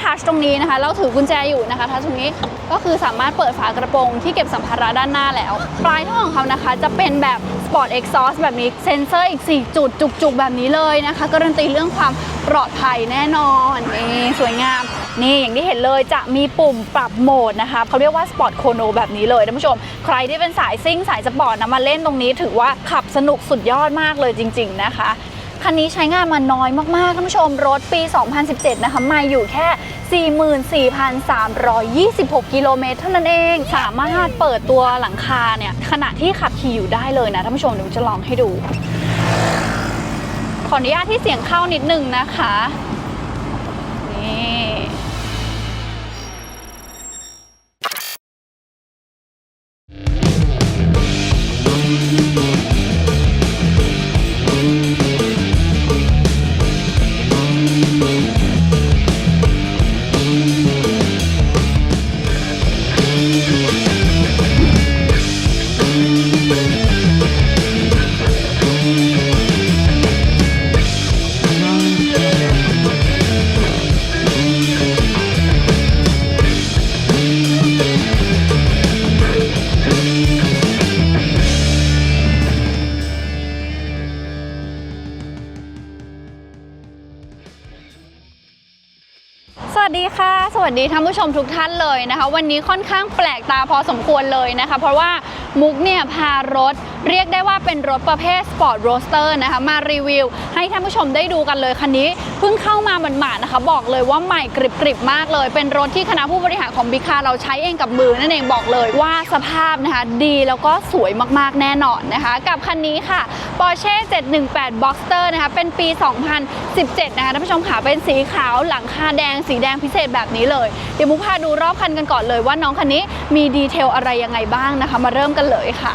ทัชตรงนี้นะคะเราถือกุญแจอยู่นะคะทัชตรงนี้ก็คือสามารถเปิดฝากระโปรงที่เก็บสัมภาระด้านหน้าแล้ว ปลายท่อของเขานะคะ จะเป็นแบบ Sport Exhaust แบบนี้เซ็นเซอร์อีก 4 จุด จุกๆ แบบนี้เลยนะคะการันตีเรื่องความปลอดภัยแน่นอนนี่สวยงามนี่อย่างที่เห็นเลยจะมีปุ่มปรับโหมดนะคะเขาเรียกว่า Sport Chrono แบบนี้เลยท่านผู้ชม ใครที่เป็นสายซิ่งสายสปอร์ตนะมาเล่นตรงนี้ ถือว่าขับสนุกสุดยอดมากเลยจริง ๆนะคะ คันนี้ใช้งานมาน้อยมากๆท่านผู้ชมรถปี 2017 นะคะมาอยู่แค่ 44,326 กิโลเมตรเท่านั้นเอง สามารถเปิดตัวหลังคาเนี่ยขณะที่ขับขี่อยู่ได้เลยนะท่านผู้ชมเดี๋ยวจะลองให้ดู ขออนุญาตที่เสียงเข้านิดนึงนะคะนี่ ค่ะสวัสดีท่านผู้ชมทุกท่านเลยนะคะ วันนี้ค่อนข้างแปลกตาพอสมควรเลยนะคะ เพราะว่ามุกเนี่ยพารถเรียกได้ว่าเป็นรถประเภท Sport Roadster นะคะมารีวิว ให้ท่านผู้ชมได้ดูกันเลยคันนี้เพิ่งเข้ามาหมาดๆนะคะ บอกเลยว่าใหม่กริบๆมากเลย เป็นรถที่คณะผู้บริหารของบิคาเราใช้เองกับมือนั่นเองบอกเลยว่าสภาพนะคะดีแล้วก็สวยมากๆแน่นอนนะคะ กับคันนี้ค่ะ Porsche 718 Boxster นะคะเป็นปี 2017 นะคะท่านผู้ชมค่ะเป็นสีขาวหลังคาแดงสีแดงพิเศษแบบนี้เลย เดี๋ยวมุกพาดูรอบคันกันก่อนเลยว่าน้องคันนี้มีดีเทลอะไรยังไงบ้างนะคะ มาเริ่มกันเลยค่ะ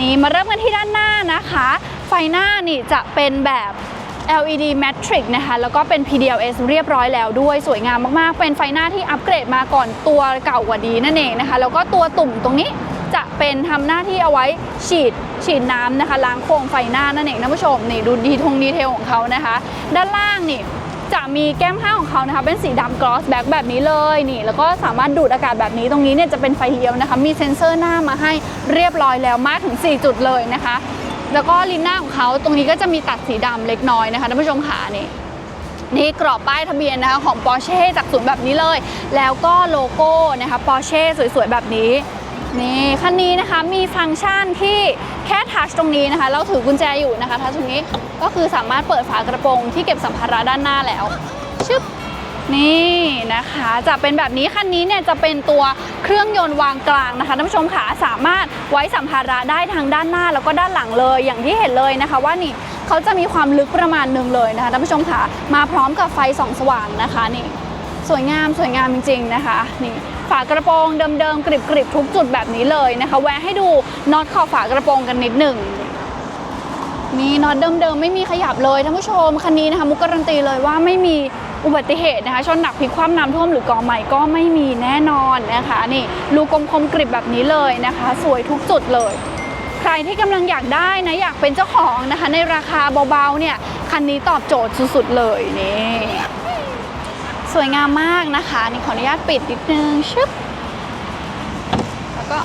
นี่มาเริ่มกันที่ด้านหน้านะคะ ไฟหน้านี่จะเป็นแบบ LED Matrix นะคะ แล้วก็เป็น PDLS เรียบร้อยแล้วด้วยสวยงามมากๆ เป็นไฟหน้าที่อัปเกรดมาก่อนตัวเก่ากว่าดีนั่นเองนะคะ แล้วก็ตัวตุ่มตรงนี้จะเป็นทำหน้าที่เอาไว้ฉีดฉีดน้ำนะคะล้างโครงไฟหน้านั่นเองท่านผู้ชมนี่ดูดีทงดีเทลของเขานะคะ ด้านล่างนี่ จะมีแก้มข้างของเขานะคะเป็นสีดำกลอสแบ็กแบบนี้เลยนี่ แล้วก็สามารถดูดอากาศแบบนี้ตรงนี้เนี่ยจะเป็นไฟเลี้ยวนะคะ มีเซ็นเซอร์หน้ามาให้เรียบร้อยแล้วมากถึง 4 จุดเลยนะคะ แล้วก็ลิ้นหน้าของเขาตรงนี้ก็จะมีตัดสีดำเล็กน้อยนะคะท่านผู้ชมขานี่นี่กรอบป้ายทะเบียนนะคะของ Porsche จากศูนย์แบบนี้เลย แล้วก็โลโก้นะคะ Porsche สวยๆแบบนี้ นี่คันนี้นะคะมีฟังก์ชันที่แค่ทัชตรงนี้นะคะ เราถือกุญแจอยู่นะคะทัชตรงนี้ก็คือสามารถเปิดฝากระโปรงที่เก็บสัมภาระด้านหน้าแล้วชึบนี่นะคะ จะเป็นแบบนี้คันนี้เนี่ยจะเป็นตัวเครื่องยนต์วางกลางนะคะท่านผู้ชมขาสามารถไว้สัมภาระได้ทางด้านหน้าแล้วก็ด้านหลังเลย อย่างที่เห็นเลยนะคะว่านี่เขาจะมีความลึกประมาณหนึ่งเลยนะคะท่านผู้ชมขามาพร้อมกับไฟส่องสว่างนะคะนี่สวยงามสวยงามจริง ๆนะคะนี่ ฝากระโปรงเดิมๆกริบๆทุกจุดแบบนี้เลยนะคะ แวะให้ดูน็อตขอบฝากระโปรงกันนิดหนึ่งมีน็อตเดิมๆไม่มีขยับเลยท่านผู้ชมคันนี้นะคะมุกการันตีเลยว่าไม่มีอุบัติเหตุนะคะชนหนักพลิกคว่ำน้ำท่วมหรือกอใหม่ก็ไม่มีแน่นอนนะคะนี่รูกลมคมกริบแบบนี้เลยนะคะ สวยทุกจุดเลย ใครที่กำลังอยากได้นะอยากเป็นเจ้าของนะคะ ในราคาเบาๆเนี่ยคันนี้ตอบโจทย์สุดๆเลยนี่ สวยงามมากนะคะนี่ขออนุญาตปิดนิดนึงชึบแล้วก็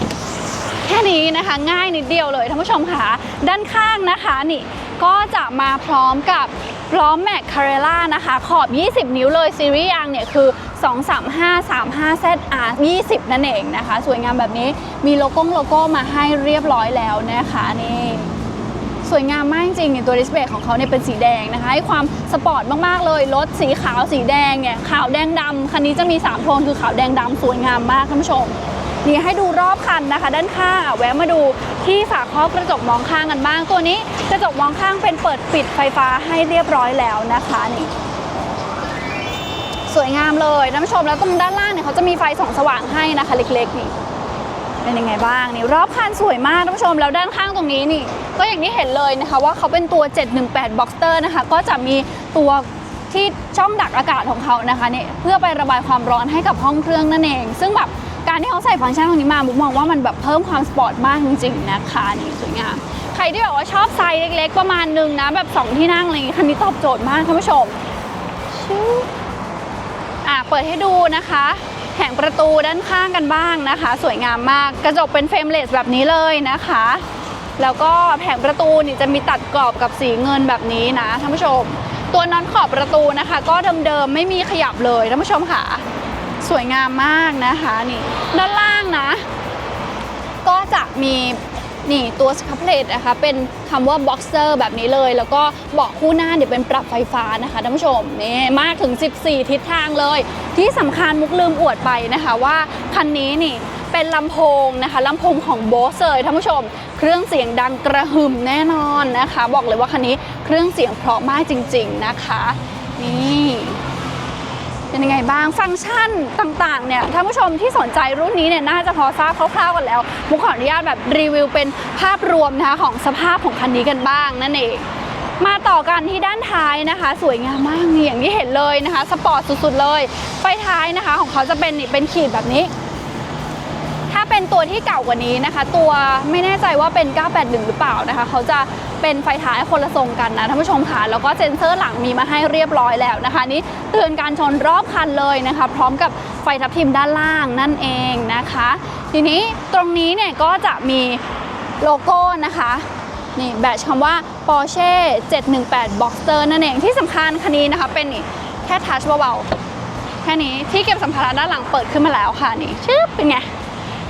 แค่นี้นะคะง่ายนิดเดียวเลยท่านผู้ชมค่ะด้านข้างนะคะนี่ก็จะมาพร้อมกับล้อมแม็กคาเรล่านะคะ ขอบ 20 นิ้วเลย ซีรีส์ยางเนี่ยคือ 23535ZR 20 นั่นเองนะคะ สวยงามแบบนี้มีโลโก้โลโก้มาให้เรียบร้อยแล้วนะคะนี่ สวยงามมากจริงๆเนี่ยตัวดิสเบรกของเขาเนี่ยเป็นสีแดงนะคะ ให้ความสปอร์ตมากๆเลย รถสีขาวสีแดงเนี่ยขาวแดงดำคันนี้จะมี 3 โทนคือขาวแดงดำสวยงามมากท่านผู้ชมนี่ให้ดูรอบคันนะคะ ด้านข้างแวะมาดูที่ฝาครอบกระจกมองข้างกันบ้าง ตัวนี้กระจกมองข้างเป็นเปิดปิดไฟฟ้าให้เรียบร้อยแล้วนะคะนี่สวยงามเลยท่านผู้ชมแล้วตรงด้านล่างเนี่ยเขาจะมีไฟส่องสว่างให้นะคะเล็กๆนี่ เป็นยังไงบ้างนี่รอบคันสวยมากท่านผู้ชมแล้วด้านข้างตรงนี้นี่ ก็อย่างที่เห็นเลยนะคะว่าเขาเป็นตัว 718 Boxster นะคะก็จะมีตัวที่ช่องดักอากาศของเขานะคะเนี่ยเพื่อไประบายความร้อนให้กับห้องเครื่องนั่นเอง ซึ่งแบบการที่เขาใส่ฟังก์ชันตรงนี้มามุกมองว่ามันแบบเพิ่มความสปอร์ตมากจริงๆนะคะนี่สวยงามใครที่แบบว่าชอบไซส์เล็ก ๆ ประมาณนึงนะแบบ 2 ที่นั่งอะไรอย่างงี้คันนี้ตอบโจทย์มากท่านผู้ชมชอะเปิดให้ดูนะคะ แผงประตูด้านข้างกันบ้างนะคะ สวยงามมากกระจกเป็นเฟรมเลสแบบนี้เลยนะคะ แล้วก็แผงประตูนี่จะมีตัดกรอบกับสีเงินแบบนี้นะท่านผู้ชม ตัวน็อตขอบประตูนะคะ ก็เดิมๆไม่มีขยับเลยท่านผู้ชมค่ะ สวยงามมากนะคะนี่ด้านล่างนะ ก็จะมี นี่ตัวสครับเพลตนะคะเป็นคำว่า boxer แบบนี้เลย แล้วก็เบาะคู่หน้าเนี่ยเป็นปรับไฟฟ้านะคะท่านผู้ชมนี่มากถึง 14 ทิศทางเลย ที่สำคัญมุกลืมอวดไปนะคะว่าคันนี้นี่เป็นลำโพงนะคะลำโพงของ Bose เลยท่านผู้ชม เครื่องเสียงดังกระหึ่มแน่นอนนะคะ บอกเลยว่าคันนี้เครื่องเสียงเพราะมากจริง ๆนะคะ นี่ เป็นยังไงบ้างฟังก์ชันต่างๆเนี่ยท่านผู้ชมที่สนใจรุ่นนี้เนี่ยน่าจะพอทราบคร่าวๆกันแล้ว มุกขออนุญาตแบบรีวิวเป็นภาพรวมนะคะของสภาพของคันนี้กันบ้างนั่นเองมาต่อกันที่ด้านท้ายนะคะ สวยงามมากนี่อย่างที่เห็นเลยนะคะสปอร์ตสุดๆเลยไฟท้ายนะคะ ของเขาจะเป็นนี่เป็นขีดแบบนี้ ถ้าเป็นตัวที่เก่ากว่านี้นะคะ ตัวไม่แน่ใจว่าเป็น 981 หรือเปล่านะคะ เขาจะ เป็นไฟท้ายคนละทรงกันนะท่านผู้ชมค่ะแล้วก็เซ็นเซอร์หลังมีมาให้เรียบร้อยแล้วนะคะ นี่เตือนการชนรอบคันเลยนะคะ พร้อมกับไฟทับทิมด้านล่างนั่นเองนะคะ ทีนี้ตรงนี้เนี่ยก็จะมีโลโก้นะคะนี่แบตคำว่า Porsche 718 Boxster นั่นเองที่สำคัญคันนี้นะคะ เป็นนี่แค่ทัชเบาๆแค่นี้ที่เก็บสัมภาระด้านหลังเปิดขึ้นมาแล้วค่ะนี่ชึบเป็นไง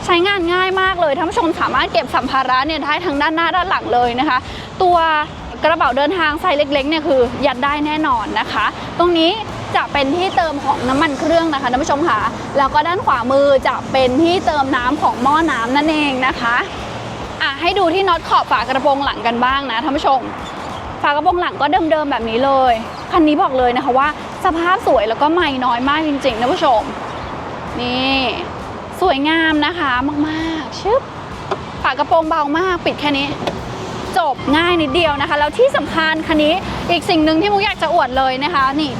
ใช้งานง่ายมากเลยท่านผู้ชมสามารถเก็บสัมภาระเนี่ยได้ทั้งด้านหน้าด้านหลังเลยนะคะ ตัวกระเป๋าเดินทางไซส์เล็กๆเนี่ยคือยัดได้แน่นอนนะคะ ตรงนี้จะเป็นที่เติมของน้ำมันเครื่องนะคะท่านผู้ชมค่ะ แล้วก็ด้านขวามือจะเป็นที่เติมน้ำของหม้อน้ำนั่นเองนะคะอะให้ดูที่น็อตขอบฝากระโปรงหลังกันบ้างนะท่านผู้ชม ฝากระโปรงหลังก็เดิมๆแบบนี้เลย คันนี้บอกเลยนะคะว่า สภาพสวยแล้วก็ไม่น้อยมากจริงๆท่านผู้ชม นี่สวยงามนะคะมากๆชึบฝากระโปรงเบามากปิดแค่นี้ จบง่ายนิดเดียวนะคะ แล้วที่สำคัญคันนี้อีกสิ่งหนึ่งที่มุกอยากจะอวดเลยนะคะนี่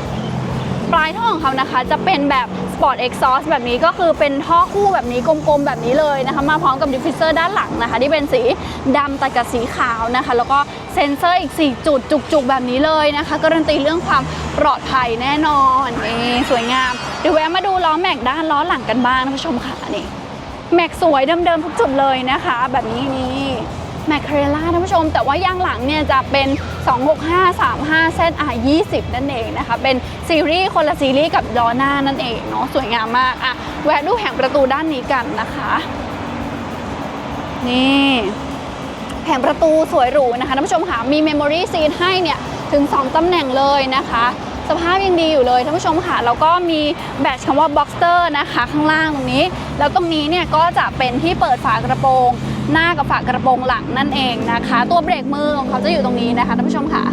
ปลายท่อของเขานะคะ จะเป็นแบบ Sport Exhaust แบบนี้ก็คือเป็นท่อคู่แบบนี้กลมๆแบบนี้เลยนะคะ มาพร้อมกับดิฟฟิเซอร์ด้านหลังนะคะ ที่เป็นสีดำตัดกับสีขาวนะคะ แล้วก็เซ็นเซอร์อีก 4 จุดจุกๆ แบบนี้เลยนะคะการันตีเรื่องความปลอดภัยแน่นอนนี่สวยงาม เดี๋ยวแวะมาดูล้อแม็กด้านล้อหลังกันบ้างท่านผู้ชมค่ะนี่แม็กสวยเดิมๆทุกจุดเลยนะคะ แบบนี้นี่ แมคคาเรล่าท่านผู้ชม แต่ว่ายางหลังเนี่ยจะเป็น 26535 ZR 20 นั่นเองนะคะ เป็นซีรีส์คนละซีรีส์กับล้อหน้านั่นเองเนาะสวยงามมากอะแวะดูแผงประตูด้านนี้กันนะคะ นี่แผงประตูสวยหรูนะคะท่านผู้ชมค่ะมีเมมโมรี่ซีทให้เนี่ยถึง 2 ตำแหน่งเลยนะคะ สภาพยังดีอยู่เลยท่านผู้ชมค่ะแล้วก็มีแบตคำว่า Boxster นะคะ ข้างล่างตรงนี้ แล้วตรงนี้เนี่ยก็จะเป็นที่เปิดฝากระโปรง หน้ากับฝากระโปรงหลังนั่นเองนะคะ ตัวเบรกมือของเขาจะอยู่ตรงนี้นะคะท่านผู้ชมค่ะ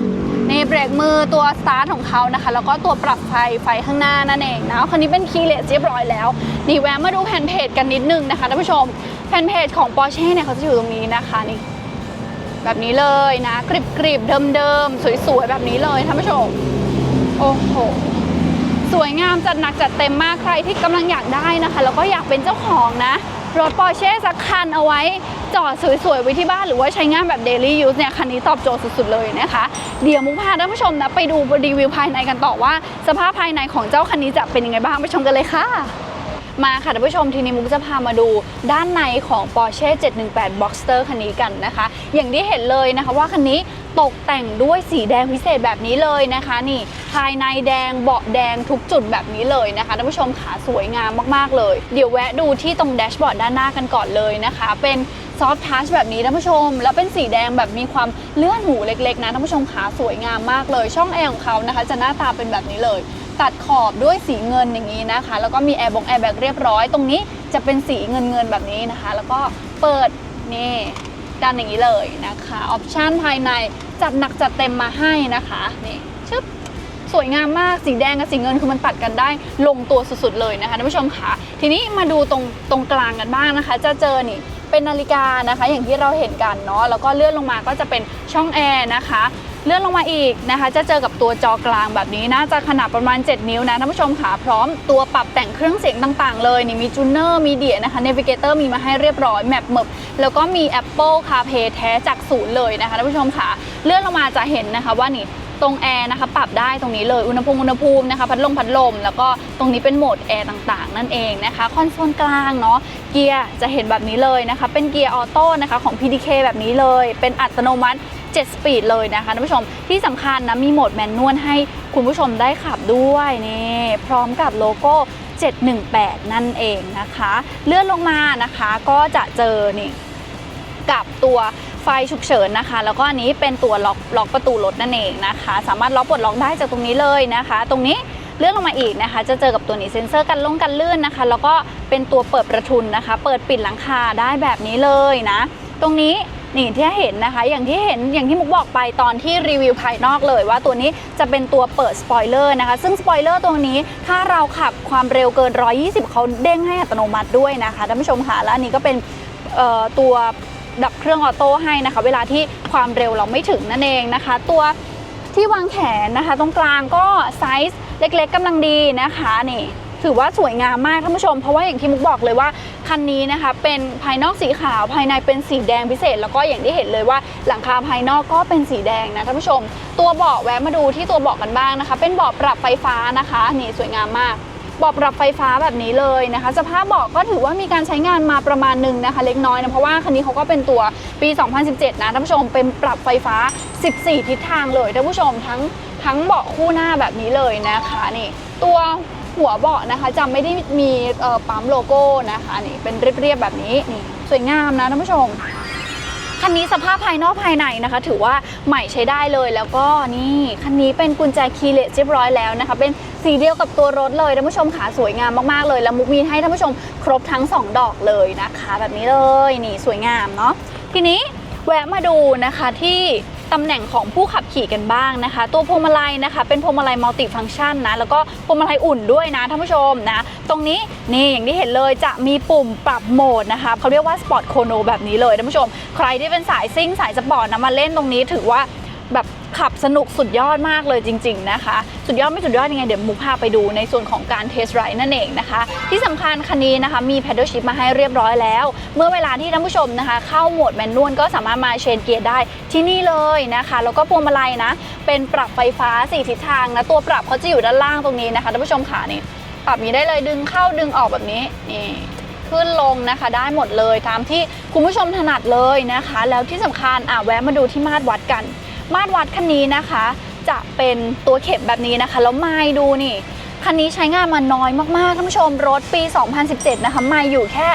ในเบรกมือตัวสตาร์ทของเขานะคะ แล้วก็ตัวปรับไฟไฟข้างหน้านั่นเองนะคันนี้เป็นคีย์เลสเรียบร้อยแล้วนี่แวะมาดูแผ่นเพจกันนิดนึงนะคะท่านผู้ชมแผ่นเพจของ Porsche เนี่ยเขาจะอยู่ตรงนี้นะคะนี่แบบนี้เลยนะกริบกริบๆเดิมๆสวยๆแบบนี้เลยท่านผู้ชมโอ้โหสวยงามจัดหนักจัดเต็มมากใครที่กำลังอยากได้นะคะ แล้วก็อยากเป็นเจ้าของนะ รถปอร์เช่สักคันเอาไว้จอดสวยๆไว้ที่บ้านหรือว่าใช้งานแบบ daily use เนี่ยคันนี้ตอบโจทย์สุดๆเลยนะคะ เดี๋ยวมุกพาท่านผู้ชมนะไปดูรีวิวภายในกันต่อว่า สภาพภายในของเจ้าคันนี้จะเป็นยังไงบ้างไปชมกันเลยค่ะ มาค่ะท่านผู้ชมทีนี้มุกจะพามาดูด้านในของ Porsche 718 Boxster คันนี้กันนะคะ อย่างที่เห็นเลยนะคะว่าคันนี้ตกแต่งด้วยสีแดงพิเศษแบบนี้เลยนะคะ นี่ภายในแดงเบาะแดงทุกจุดแบบนี้เลยนะคะท่านผู้ชมขาสวยงามมากๆเลย เดี๋ยวแวะดูที่ตรงแดชบอร์ดด้านหน้ากันก่อนเลยนะคะ เป็นซอฟทัชแบบนี้ท่านผู้ชม แล้วเป็นสีแดงแบบมีความเลื่อนหูเล็กๆนะท่านผู้ชมขาสวยงามมากเลย ช่องแอร์ของเขานะคะ จะหน้าตาเป็นแบบนี้เลย ตัดขอบด้วยสีเงินอย่างนี้นะคะ แล้วก็มีแอร์บงแอร์แบ็กเรียบร้อย ตรงนี้จะเป็นสีเงินเงินแบบนี้นะคะ แล้วก็เปิดนี่ด้านอย่างนี้เลยนะคะออปชันภายในจัดหนักจัดเต็มมาให้นะคะนี่ชึบสวยงามมากสีแดงกับสีเงินคือมันตัดกันได้ลงตัวสุดๆเลยนะคะท่านผู้ชมค่ะทีนี้มาดูตรงตรงกลางกันบ้างนะคะ จะเจอนี่เป็นนาฬิกานะคะ อย่างที่เราเห็นกันเนาะแล้วก็เลื่อนลงมาก็จะเป็นช่องแอร์นะคะ เลื่อนลงมาอีกนะคะ จะเจอกับตัวจอกลางแบบนี้น่าจะขนาดประมาณ 7 นิ้วนะท่านผู้ชมค่ะพร้อมตัวปรับแต่งเครื่องเสียงต่างๆ เลยนี่มีจูเนอร์มีเดียนะคะเนวิเกเตอร์มีมาให้เรียบร้อยแมปเมบแล้วก็มี Apple CarPlay แท้จากศูนย์เลยนะคะท่านผู้ชมค่ะเลื่อนลงมาจะเห็นนะคะว่านี่ตรงแอร์นะคะปรับได้ตรงนี้เลยอุณหภูมิอุณหภูมินะคะพัดลมพัดลม แล้วก็ตรงนี้เป็นโหมดแอร์ต่างๆ นั่นเองนะคะคอนโซลกลางเนาะเกียร์จะเห็นแบบนี้เลยนะคะ เป็นเกียร์ออโต้นะคะของ PDK แบบนี้เลย เป็นอัตโนมัติ 7 สปีดเลยนะคะท่านผู้ชมที่สำคัญนะมีโหมดแมนนวลให้คุณผู้ชมได้ขับด้วยนี่พร้อมกับโลโก้ 718 นั่นเองนะคะ เลื่อนลงมานะคะก็จะเจอนี่กับตัวไฟฉุกเฉินนะคะ แล้วก็อันนี้เป็นตัวล็อกล็อกประตูรถนั่นเองนะคะ สามารถล็อกปลดล็อกได้จากตรงนี้เลยนะคะ ตรงนี้เลื่อนลงมาอีกนะคะ จะเจอกับตัวนี้เซ็นเซอร์กันลงกันลื่นนะคะ แล้วก็เป็นตัวเปิดประทุนนะคะ เปิดปิดหลังคาได้แบบนี้เลยนะ ตรงนี้ นี่ที่เห็นนะคะอย่างที่เห็นอย่างที่มุกบอกไปตอนที่รีวิวภายนอกเลย ว่าตัวนี้จะเป็นตัวเปิดสปอยเลอร์นะคะ ซึ่งสปอยเลอร์ตรงนี้ถ้าเราขับความเร็วเกิน 120 เขาเด้งให้อัตโนมัติด้วยนะคะท่านผู้ชมค่ะและอันนี้ก็เป็นตัวดับเครื่องออโต้ให้นะคะ เวลาที่ความเร็วเราไม่ถึงนั่นเองนะคะ ตัวที่วางแขนนะคะ ตรงกลางก็ไซส์เล็กๆกำลังดีนะคะนี่ ถือว่าสวยงามมากท่านผู้ชม เพราะว่าอย่างที่มุกบอกเลยว่าคันนี้นะคะเป็นภายนอกสีขาวภายในเป็นสีแดงพิเศษ แล้วก็อย่างที่เห็นเลยว่าหลังคาภายนอกก็เป็นสีแดงนะท่านผู้ชม ตัวเบาะแวะมาดูที่ตัวเบาะกันบ้างนะคะ เป็นเบาะปรับไฟฟ้านะคะนี่สวยงามมากเบาะปรับไฟฟ้าแบบนี้เลยนะคะ สภาพเบาะก็ถือว่ามีการใช้งานมาประมาณหนึ่งนะคะ เล็กน้อยนะเพราะว่าคันนี้เขาก็เป็นตัวปี 2017 นะท่านผู้ชมเป็นปรับไฟฟ้า 14 ทิศทางเลยท่านผู้ชมทั้งทั้งเบาะคู่หน้าแบบนี้เลยนะคะนี่ตัว หัวเบาะนะคะจะไม่ได้มีปั๊มโลโก้นะคะนี่เป็นเรียบๆแบบนี้นี่สวยงามนะท่านผู้ชมคันนี้สภาพภายนอกภายในนะคะ ถือว่าใหม่ใช้ได้เลยแล้วก็นี่คันนี้เป็นกุญแจคีย์เลสเรียบร้อยแล้วนะคะ เป็นสีเดียวกับตัวรถเลยท่านผู้ชมขาสวยงามมากๆเลยแล้วมุกมีให้ท่านผู้ชมครบทั้ง 2 ดอกเลยนะคะ แบบนี้เลยนี่สวยงามเนาะทีนี้แวะมาดูนะคะที่ ตำแหน่งของผู้ขับขี่กันบ้างนะคะ ตัวพวงมาลัยนะคะ เป็นพวงมาลัยมัลติฟังก์ชันนะแล้วก็พวงมาลัยอุ่นด้วยนะท่านผู้ชมนะตรงนี้นี่อย่างที่เห็นเลยจะมีปุ่มปรับโหมดนะคะเขาเรียกว่าสปอร์ตโคโนแบบนี้เลยท่านผู้ชม ใครที่เป็นสายซิ่งสายสปอร์ตนะมาเล่นตรงนี้ถือว่าแบบขับสนุกสุดยอดมากเลยจริง ๆนะคะ สุดยอดไม่สุดยอดยังไงเดี๋ยวมุกพาไปดูในส่วนของการเทสไรนั่นเองนะคะ ที่สำคัญคันนี้นะคะมี pedal shift มาให้เรียบร้อยแล้ว เมื่อเวลาที่ท่านผู้ชมนะคะ เข้าโหมดแมนนวลก็สามารถมาเชนเกียร์ได้ที่นี่เลยนะคะ แล้วก็พวงมาลัยนะ เป็นปรับไฟฟ้าสี่ทิศทางนะ ตัวปรับเขาจะอยู่ด้านล่างตรงนี้นะคะท่านผู้ชมขานี่ปรับนี้ได้เลยดึงเข้าดึงออกแบบนี้นี่ขึ้นลงนะคะได้หมดเลยตามที่คุณผู้ชมถนัดเลยนะคะ แล้วที่สำคัญอะแวะมาดูที่มาตรวัดกัน มาตรวัดคันนี้นะคะ จะเป็นตัวเข็มแบบนี้นะคะ แล้วไมล์ดูนี่ คันนี้ใช้งานมาน้อยมากๆท่านผู้ชมรถปี 2017 นะคะมาอยู่แค่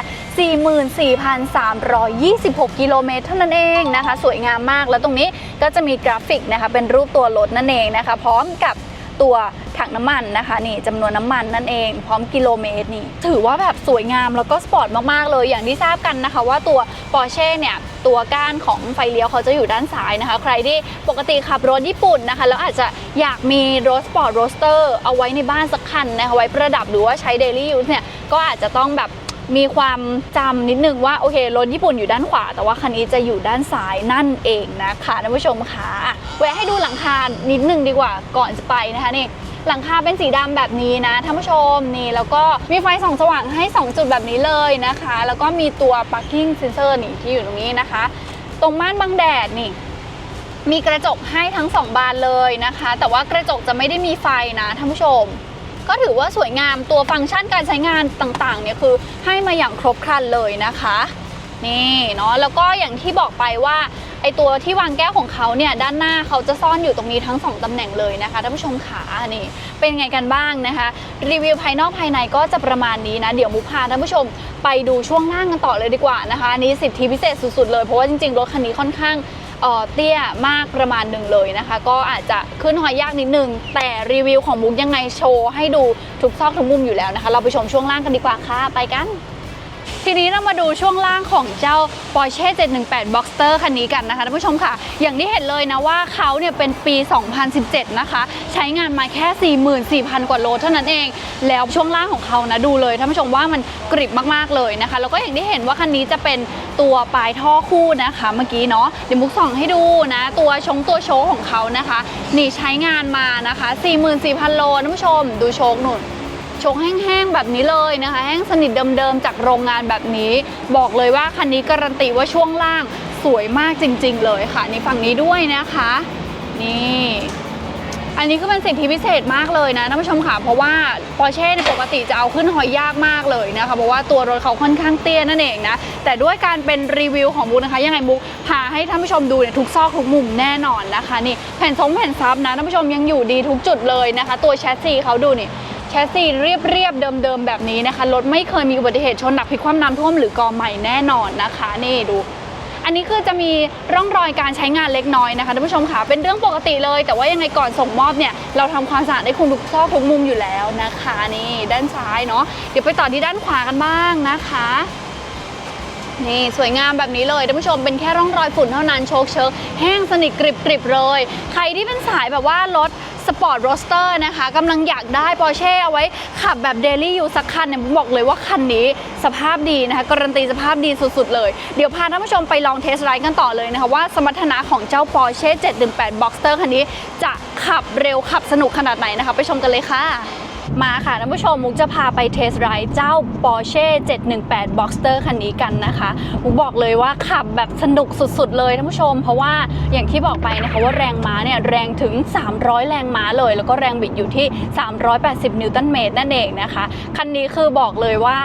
44,326 กิโลเมตรเท่านั้นเองนะคะ สวยงามมากแล้วตรงนี้ก็จะมีกราฟิกนะคะเป็นรูปตัวรถนั่นเองนะคะ พร้อมกับตัว ถังน้ำมันนะคะนี่จำนวนน้ำมันนั่นเอง พร้อมกิโลเมตรนี่ถือว่าแบบสวยงามแล้วก็สปอร์ตมากๆเลยอย่างที่ทราบกันนะคะ ว่าตัว Porsche เนี่ยตัวก้านของไฟเลี้ยวเขาจะอยู่ด้านซ้ายนะคะ ใครที่ปกติขับรถญี่ปุ่นนะคะ แล้วอาจจะอยากมีรถสปอร์ตโรสเตอร์เอาไว้ในบ้านสักคันนะคะไว้ประดับหรือว่าใช้เดลี่ยูสเนี่ยก็อาจจะต้องแบบ มีความจำนิดนึงว่าโอเครถญี่ปุ่นอยู่ด้านขวา แต่ว่าคันนี้จะอยู่ด้านซ้ายนั่นเองนะคะท่านผู้ชมคะแวะให้ดูหลังคานิดนึงดีกว่าก่อนจะไปนะคะนี่หลังคาเป็นสีดำแบบนี้นะท่านผู้ชมนี่แล้วก็มีไฟส่องสว่างให้ 2 จุดแบบนี้เลยนะคะ แล้วก็มีตัว parking sensor นี่ที่อยู่ตรงนี้นะคะ ตรงม่านบังแดดนี่มีกระจกให้ทั้ง 2 บานเลยนะคะ แต่ว่ากระจกจะไม่ได้มีไฟนะท่านผู้ชม ก็ถือว่าสวยงามตัวฟังก์ชันการใช้งานต่างๆเนี่ยคือให้มาอย่างครบครันเลยนะคะนี่เนาะแล้วก็อย่างที่บอกไปว่าไอตัวที่วางแก้วของเขาเนี่ยด้านหน้าเขาจะซ่อนอยู่ตรงนี้ทั้งสองตำแหน่งเลยนะคะท่านผู้ชมขานี่เป็นไงกันบ้างนะคะ รีวิวภายนอกภายในก็จะประมาณนี้นะ เดี๋ยวมุพาท่านผู้ชมไปดูช่วงล่างกันต่อเลยดีกว่านะคะนนี้สิทธิพิเศษสุดๆเลยเพราะว่าจริงๆรถคันนี้ค่อนข้าง เออเตี้ยมากประมาณหนึ่งเลยนะคะ ก็อาจจะขึ้นหอยยากนิดนึง แต่รีวิวของมุกยังไงโชว์ให้ดูทุกซอกทุกมุมอยู่แล้วนะคะ เราไปชมช่วงล่างกันดีกว่าค่ะ ไปกัน ทีนี้เรามาดูช่วงล่างของเจ้า Porsche 718 Boxster คันนี้กันนะคะท่านผู้ชมค่ะ อย่างที่เห็นเลยนะว่าเขาเนี่ยเป็นปี 2017 นะคะ ใช้งานมาแค่ 44,000 กว่าโลเท่านั้นเอง แล้วช่วงล่างของเขานะดูเลยท่านผู้ชมว่ามันกริบมากๆเลยนะคะ แล้วก็อย่างที่เห็นว่าคันนี้จะเป็นตัวปลายท่อคู่นะคะเมื่อกี้เนาะเดี๋ยวมุกส่องให้ดูนะ ตัวชงตัวโชว์ของเขานะคะ นี่ใช้งานมานะคะ 44,000 โลท่านผู้ชม ดูโชคหนุน ชงแห้งๆแบบนี้เลยนะคะ แห้งสนิทเดิมๆจากโรงงานแบบนี้ บอกเลยว่าคันนี้การันตีว่าช่วงล่างสวยมากจริง ๆ เลยค่ะนี่ฝั่งนี้ด้วยนะคะ นี่อันนี้ก็เป็นสิ่งที่พิเศษมากเลยนะท่านผู้ชมค่ะเพราะว่า Porsche ในปกติจะเอาขึ้นหอยยากมากเลยนะคะเพราะว่าตัวรถเขาค่อนข้างเตี้ยนั่นเองนะแต่ด้วยการเป็นรีวิวของบุ๊กนะคะ ยังไงบุ๊กพาให้ท่านผู้ชมดูเนี่ยทุกซอกทุกมุมแน่นอนนะคะนี่แผ่นทรงแผ่นซับนะท่านผู้ชมยังอยู่ดีทุกจุดเลยนะคะ ตัวแชสซีเขาดูนี่ ชสซีเรียบเรียบๆเดิมๆแบบนี้นะคะรถไม่เคยมีอุบัติเหตุชนหนักพลิกคว่ำน้ำท่วมหรือกอใหม่แน่นอนนะคะนี่ดูอันนี้คือจะมีร่องรอยการใช้งานเล็กน้อยนะคะท่านผู้ชมค่ะเป็นเรื่องปกติเลย แต่ว่ายังไงก่อนส่งมอบเนี่ยเราทำความสะอาดได้คุณทุกซอกทุกมุมอยู่แล้วนะคะ นี่ด้านซ้ายเนาะเดี๋ยวไปต่อที่ด้านขวากันบ้างนะคะ นี่สวยงามแบบนี้เลยท่านผู้ชมเป็นแค่ร่องรอยฝุ่นเท่านั้นโชคเชิกแห้งสนิทกริบกริบเลย ใครที่เป็นสายแบบว่ารถสปอร์ตโรสเตอร์นะคะกำลังอยากได้ปอร์เช่เอาไว้ขับแบบเดลี่ยูสักคันเนี่ยผมบอกเลยว่าคันนี้สภาพดีนะคะ การันตีสภาพดีสุดๆเลย เดี๋ยวพาท่านผู้ชมไปลองเทสไรด์กันต่อเลยนะคะ ว่าสมรรถนะของเจ้า Porsche 718 Boxster คันนี้จะขับเร็วขับสนุกขนาดไหนนะคะ ไปชมกันเลยค่ะ มาค่ะท่านผู้ชมมุกจะพาไปเทสไรด์เจ้า Porsche 718 Boxster คันนี้กันนะคะมุกบอกเลยว่าขับแบบสนุกสุดๆเลยท่านผู้ชม เพราะว่าอย่างที่บอกไปนะคะว่าแรงม้าเนี่ยแรงถึง 300 แรงม้าเลย แล้วก็แรงบิดอยู่ที่ 380 นิวตันเมตรนั่นเองนะคะ คันนี้คือบอกเลยว่า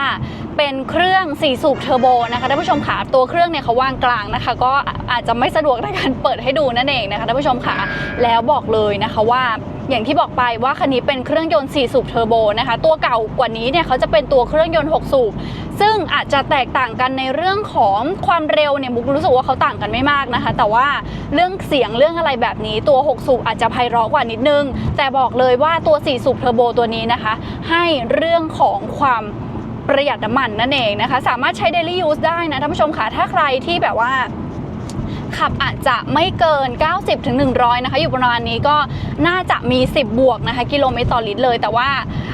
เป็นเครื่อง 4 สูบเทอร์โบนะคะท่านผู้ชมค่ะตัวเครื่องเนี่ยเขาวางกลางนะคะ ก็อาจจะไม่สะดวกในการเปิดให้ดูนั่นเองนะคะท่านผู้ชมค่ะแล้วบอกเลยนะคะว่า อย่างที่บอกไปว่าคันนี้เป็นเครื่องยนต์ 4 สูบเทอร์โบนะคะ ตัวเก่ากว่านี้เนี่ยเขาจะเป็นตัวเครื่องยนต์ 6 สูบ ซึ่งอาจจะแตกต่างกันในเรื่องของความเร็วเนี่ยมุกรู้สึกว่าเขาต่างกันไม่มากนะคะ แต่ว่าเรื่องเสียงเรื่องอะไรแบบนี้ตัว 6 สูบอาจจะไพเราะกว่านิดนึง แต่บอกเลยว่าตัว 4 สูบเทอร์โบตัวนี้นะคะ ให้เรื่องของความประหยัดน้ำมันนั่นเองนะคะ สามารถใช้ daily use ได้นะท่านผู้ชมค่ะถ้าใครที่แบบว่า ขับอาจจะไม่เกิน 90ถึง100นะคะอยู่ประมาณนี้ก็น่าจะมี 10 บวกนะคะกิโลเมตรต่อลิตรเลย แต่ว่า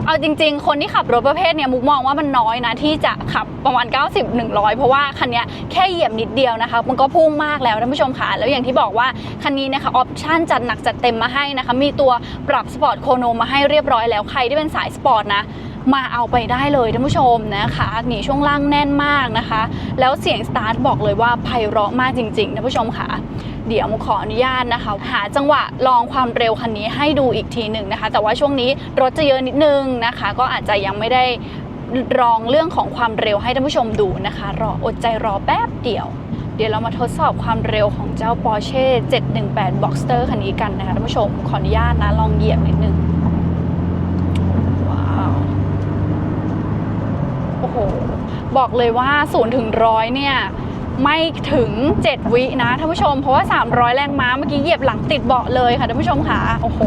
เอาจริง ๆ คนที่ขับรถประเภทเนี้ยมุกมองว่ามันน้อยนะที่จะขับประมาณ 90 100 เพราะว่าคันเนี้ยแค่เหยียบนิดเดียวนะคะมันก็พุ่งมากแล้วท่านผู้ชมค่ะแล้วอย่างที่บอกว่าคันนี้นะคะออปชั่นจัดหนักจัดเต็มมาให้นะคะมีตัวปรับสปอร์ตโคโนมาให้เรียบร้อยแล้วใครที่เป็นสายสปอร์ตนะ มาเอาไปได้เลยท่านผู้ชมนะคะนี่ช่วงล่างแน่นมากนะคะ แล้วเสียงสตาร์ทบอกเลยว่าไพเราะมากจริงๆท่านผู้ชมค่ะเดี๋ยวขออนุญาตนะคะ หาจังหวะลองความเร็วคันนี้ให้ดูอีกทีหนึ่งนะคะ แต่ว่าช่วงนี้รถจะเยอะนิดนึงนะคะ ก็อาจจะยังไม่ได้ลองเรื่องของความเร็วให้ท่านผู้ชมดูนะคะ รออดใจรอแป๊บเดียว เดี๋ยวเรามาทดสอบความเร็วของเจ้า Porsche 718 Boxster คันนี้กันนะคะท่านผู้ชมขออนุญาตนะลองเหยียบนิดนึงว้าว โอ้โห บอกเลยว่า0ถึงร้อยเนี่ยไม่ถึง 7 วินะท่านผู้ชม เพราะว่า 300 แรงม้าเมื่อกี้เหยียบหลังติดเบาะเลยค่ะท่านผู้ชมค่ะโอ้โห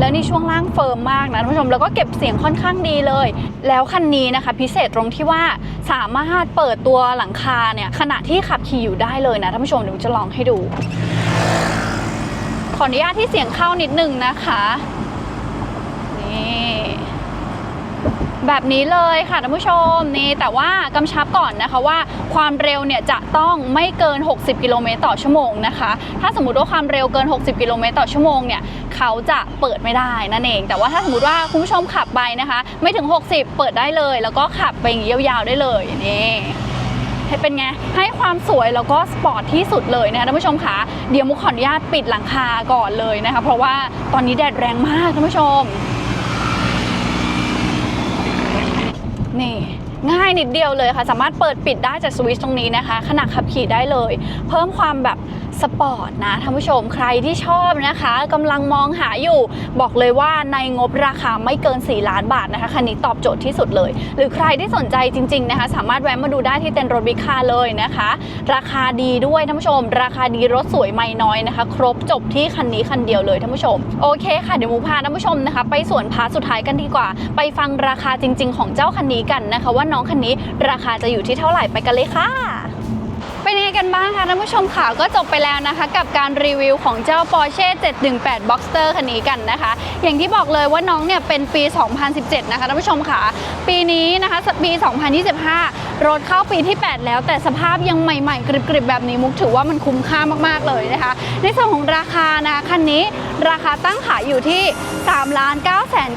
แล้วนี่ช่วงล่างเฟิร์มมากนะท่านผู้ชมแล้วก็เก็บเสียงค่อนข้างดีเลย แล้วคันนี้นะคะ พิเศษตรงที่ว่าสามารถเปิดตัวหลังคาเนี่ยขณะที่ขับขี่อยู่ได้เลยนะท่านผู้ชมเดี๋ยวจะลองให้ดู ขออนุญาตที่เสียงเข้านิดนึงนะคะนี่ แบบนี้เลยค่ะท่านผู้ชมนี่แต่ว่ากำชับก่อนนะคะว่าความเร็วเนี่ยจะต้องไม่เกิน 60 กิโลเมตรต่อชั่วโมงนะคะ ถ้าสมมติว่าความเร็วเกิน 60 กิโลเมตรต่อชั่วโมงเนี่ยเขาจะเปิดไม่ได้นั่นเอง แต่ว่าถ้าสมมติว่าคุณผู้ชมขับไปนะคะ ไม่ถึง 60 เปิดได้เลย แล้วก็ขับไปอย่างนี้ยาวๆได้เลยนี่ให้เป็นไง ให้ความสวยแล้วก็สปอร์ตที่สุดเลยนะคะท่านผู้ชมคะเดี๋ยวมุกขออนุญาตปิดหลังคาก่อนเลยนะคะ เพราะว่าตอนนี้แดดแรงมากท่านผู้ชม นี่ ง่ายนิดเดียวเลยค่ะ สามารถเปิดปิดได้จากสวิตช์ตรงนี้นะคะ ขณะขับขี่ได้เลย เพิ่มความแบบ สปอร์ตนะท่านผู้ชมใครที่ชอบนะคะกำลังมองหาอยู่ บอกเลยว่าในงบราคาไม่เกิน 4 ล้านบาทนะคะคันนี้ตอบโจทย์ที่สุดเลย หรือใครที่สนใจจริงๆนะคะสามารถแวะมาดูได้ที่เต็นท์รถบิ๊กคาเลยนะคะ ราคาดีด้วยท่านผู้ชม ราคาดีรถสวยไม่น้อยนะคะ ครบจบที่คันนี้คันเดียวเลยท่านผู้ชมโอเคค่ะเดี๋ยวมูพาท่านผู้ชมนะคะ ไปสวนพาสุดท้ายกันดีกว่า ไปฟังราคาจริง ๆ ของเจ้าคันนี้กันนะคะ ว่าน้องคันนี้ราคาจะอยู่ที่เท่าไหร่ไปกันเลยค่ะ เป็นยังไงกันบ้างคะท่านผู้ชมค่ะก็จบไปแล้วนะคะ กับการรีวิวของเจ้า Porsche 718 Boxster คันนี้กันนะคะ อย่างที่บอกเลยว่าน้องเนี่ยเป็นปี 2017 นะคะท่านผู้ชมค่ะ ปีนี้นะคะปี 2025 รถเข้าปีที่ 8 แล้ว แต่สภาพยังใหม่ๆ กริบๆ แบบนี้มุกถือว่ามันคุ้มค่ามากๆเลยนะคะ ในส่วนของราคานะคะคันนี้ ราคาตั้งขายอยู่ที่3ล้าน9 9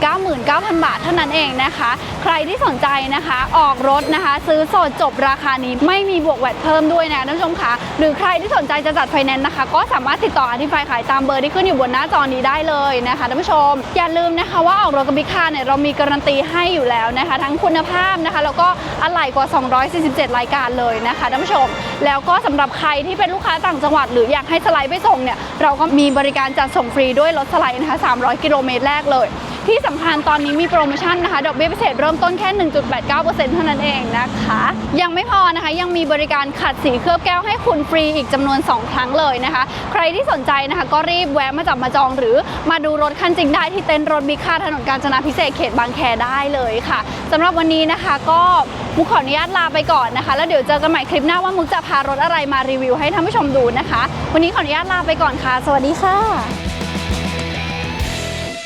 9 9 0 0 บาทเท่านั้นเองนะคะ ใครที่สนใจนะคะ ออกรถนะคะ ซื้อสดจบราคานี้ไม่มีบวกแวดเพิ่มด้วยนะท่านผู้ชมคะหรือใครที่สนใจจะจัดไฟแนนซ์นะคะ ก็สามารถติดต่ออธิฟายขายตามเบอร์ที่ขึ้นอยู่บนหน้าจอนี้ได้เลยนะคะท่านผู้ชม อย่าลืมนะคะว่าออกรถกับบิ๊กคาร์เนี่ยเรามีการันตีให้อยู่แล้วนะคะ ทั้งคุณภาพนะคะ แล้วก็อะไหล่กว่า 247 รายการเลยนะคะท่านผู้ชม แล้วก็สำหรับใครที่เป็นลูกค้าต่างจังหวัด หรืออยากให้สไลด์ไปส่งเนี่ยเราก็มีบริการจัดส่งฟรีด้วยรถสไลด์นะคะ 300 กิโลเมตรแรกเลย ที่สำคัญตอนนี้มีโปรโมชั่นนะคะดอกเบี้ยพิเศษเริ่มต้นแค่ 1.89%เท่านั้นเองนะคะ ยังไม่พอนะคะยังมีบริการขัดสีเคลือบแก้วให้คุณฟรีอีกจำนวน 2 ครั้งเลยนะคะ ใครที่สนใจนะคะก็รีบแวะมาจับมาจองหรือมาดูรถคันจริงได้ที่เต็นท์รถบิ๊กค่าถนนกาญจนาพิเศษเขตบางแคได้เลยค่ะสำหรับวันนี้นะคะก็มุกขออนุญาตลาไปก่อนนะคะ แล้วเดี๋ยวเจอกันใหม่คลิปหน้าว่ามุกจะพารถอะไรมารีวิวให้ท่านผู้ชมดูนะคะ วันนี้ขออนุญาตลาไปก่อนค่ะ สวัสดีค่ะ